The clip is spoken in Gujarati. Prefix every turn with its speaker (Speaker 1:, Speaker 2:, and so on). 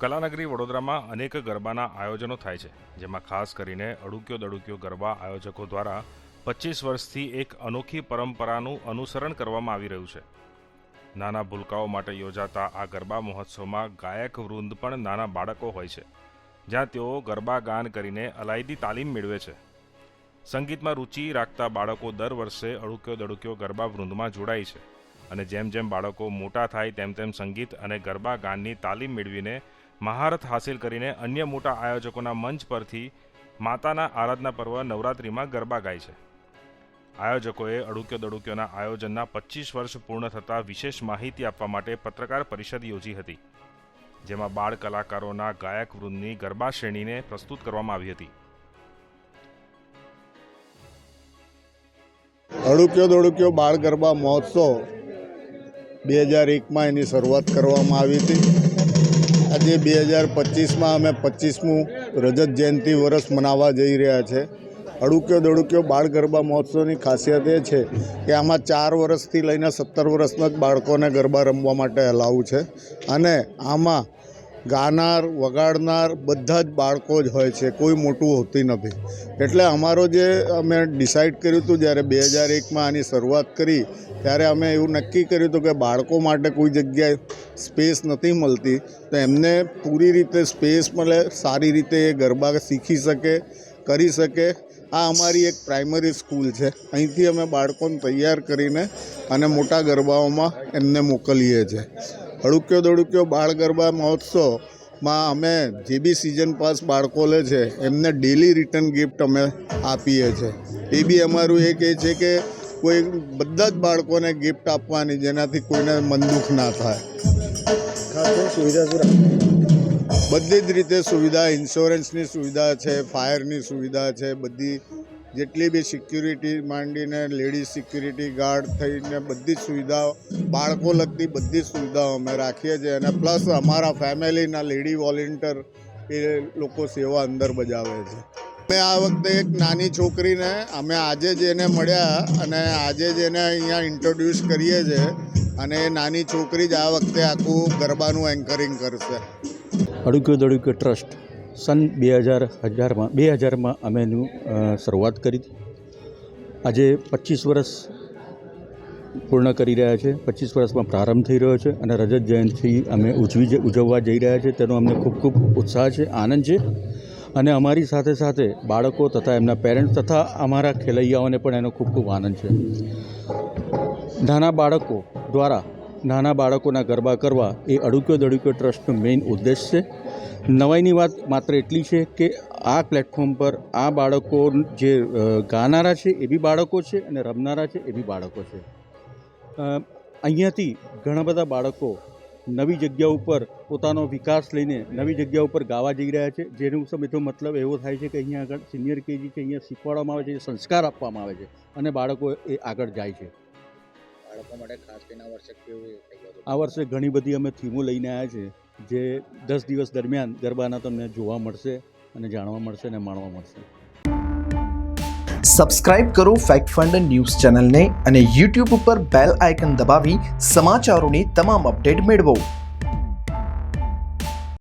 Speaker 1: કલાનગરી વડોદરામાં અનેક ગરબાના આયોજનો થાય છે, જેમાં ખાસ કરીને અડુક્યો દડુક્યો ગરબા આયોજકો દ્વારા પચીસ વર્ષથી એક અનોખી પરંપરાનું અનુસરણ કરવામાં આવી રહ્યું છે. નાના ભૂલકાઓ માટે યોજાતા આ ગરબા મહોત્સવમાં ગાયક વૃંદ પણ નાના બાળકો હોય છે, જ્યાં તેઓ ગરબા ગાન કરીને અલાયદી તાલીમ મેળવે છે. સંગીતમાં રુચિ રાખતા બાળકો દર વર્ષે અડુક્યો દડુક્યો ગરબા વૃંદમાં જોડાય છે અને જેમ જેમ બાળકો મોટા થાય તેમ તેમ સંગીત અને ગરબા ગાનની તાલીમ મેળવીને મહારત હાંસિલ કરીને અન્ય મોટા આયોજકોના મંચ પરથી માતાના આરાધના પર્વ નવરાત્રિમાં ગરબા ગાય છે. આયોજકોએ અડુક્યો દડુક્યોના આયોજનના પચીસ વર્ષ પૂર્ણ થતાં વિશેષ માહિતી આપવા માટે પત્રકાર પરિષદ યોજી હતી, જેમાં બાળ કલાકારોના ગાયક વૃંદની ગરબા શ્રેણીને પ્રસ્તુત કરવામાં આવી હતી.
Speaker 2: અડુક્યો દડુક્યો બાળ ગરબા મહોત્સવ બે હજાર એકમાં એની શરૂઆત કરવામાં આવી હતી. આજે બે હજાર પચીસમાં અમે પચીસમું રજત જયંતિ વર્ષ મનાવવા જઈ રહ્યા છે. અડુક્યો દડુક્યો બાળ ગરબા મહોત્સવની ખાસિયત એ છે કે આમાં ચાર વર્ષથી લઈને સત્તર વર્ષના બાળકોને ગરબા રમવા માટે અલાઉ છે. અને આમાં ગાનાર, વગાડનાર બધા જ બાળકો જ હોય છે. કોઈ મોટું હોતી નથી. એટલે અમારો જે અમે ડિસાઈડ કર્યું હતું જ્યારે બે હજાર એકમાં આની શરૂઆત કરી, ત્યારે અમે એવું નક્કી કર્યું હતું કે બાળકો માટે કોઈ જગ્યાએ સ્પેસ નથી મળતી. તો એમને પૂરી રીતે સ્પેસ મળે, સારી રીતે એ ગરબા શીખી શકે, કરી શકે. આ અમારી એક પ્રાઇમરી સ્કૂલ છે. અહીંથી અમે બાળકોને તૈયાર કરીને અને મોટા ગરબાઓમાં એમને મોકલીએ છીએ. અડુક્યો દડુક્યો બાળ ગરબા મહોત્સવમાં અમે જે બી સિઝન પાસ બાળકો લે છે એમને ડેલી રિટર્ન ગિફ્ટ અમે આપીએ છીએ એ બી અમારું એક એ છે કે કોઈ બધા જ બાળકોને ગિફ્ટ આપવાની જેનાથી કોઈને મન દુઃખ ના થાય. બધી જ રીતે સુવિધા ઇન્સ્યોરન્સની સુવિધા છે ફાયરની સુવિધા છે બધી જેટલી બી સિક્યુરિટી માંડીને લેડીઝ સિક્યુરિટી ગાર્ડ થઈને બધી જ સુવિધાઓ, બાળકો લગતી બધી સુવિધાઓ અમે રાખીએ છીએ. અને પ્લસ અમારા ફેમિલીના લેડી વોલેન્ટિયર એ લોકો સેવા અંદર બજાવે છે. અમે આ વખતે એક નાની છોકરીને અમે આજે જ એને મળ્યા અને આજે જ એને અહીંયા ઇન્ટ્રોડ્યુસ કરીએ છીએ. અને એ નાની છોકરી જ આ વખતે આખું ગરબાનું એન્કરિંગ કરશે.
Speaker 3: અડુક્યો દડુક્યો ટ્રસ્ટ સન બે હજાર હજારમાં બે હજારમાં અમે એનું શરૂઆત કરી આજે પચીસ વર્ષ પૂર્ણ કરી રહ્યા છે. પચીસ વર્ષમાં પ્રારંભ થઈ રહ્યો છે અને રજત જયંતિ અમે ઉજવી ઉજવવા જઈ રહ્યા છે. તેનો અમને ખૂબ ખૂબ ઉત્સાહ છે, આનંદ છે. અને અમારી સાથે સાથે બાળકો તથા એમના પેરેન્ટ્સ તથા અમારા ખેલૈયાઓને પણ એનો ખૂબ ખૂબ આનંદ છે. નાના બાળકો દ્વારા, નાના બાળકોના ગરબા કરવા એ અડુક્યો દડુક્યો ટ્રસ્ટનો મેઇન ઉદ્દેશ છે. નવાઈની વાત માત્ર એટલી છે કે આ પ્લેટફોર્મ પર આ બાળકો જે ગાનારા છે એ બી બાળકો છે અને રમનારા છે એ બી બાળકો છે. અહીંયાથી ઘણા બધા બાળકો નવી જગ્યા ઉપર પોતાનો વિકાસ લઈને નવી જગ્યા ઉપર ગાવા જઈ રહ્યા છે. જેનું સમયનો મતલબ એવો થાય છે કે અહીંયા આગળ સિનિયર કેજી છે અહીંયા શીખવાડવામાં આવે છે, સંસ્કાર આપવામાં આવે છે અને બાળકો એ આગળ જાય છે.
Speaker 4: બાળકો માટે ખાસ કરીને આ વર્ષે કેવું તૈયારી
Speaker 3: આ વર્ષે ઘણી બધી અમે થીમો લઈને આવ્યા છે જે દસ દિવસ દરમિયાન ગરબાના તમને જોવા મળશે અને જાણવા મળશે અને માણવા મળશે.
Speaker 5: સબસ્ક્રાઇબ કરો ફેક્ટ ફંડ ન્યૂઝ ચેનલને અને યુટ્યુબ ઉપર બેલ આઇકન દબાવી સમાચારોની તમામ અપડેટ મેળવો.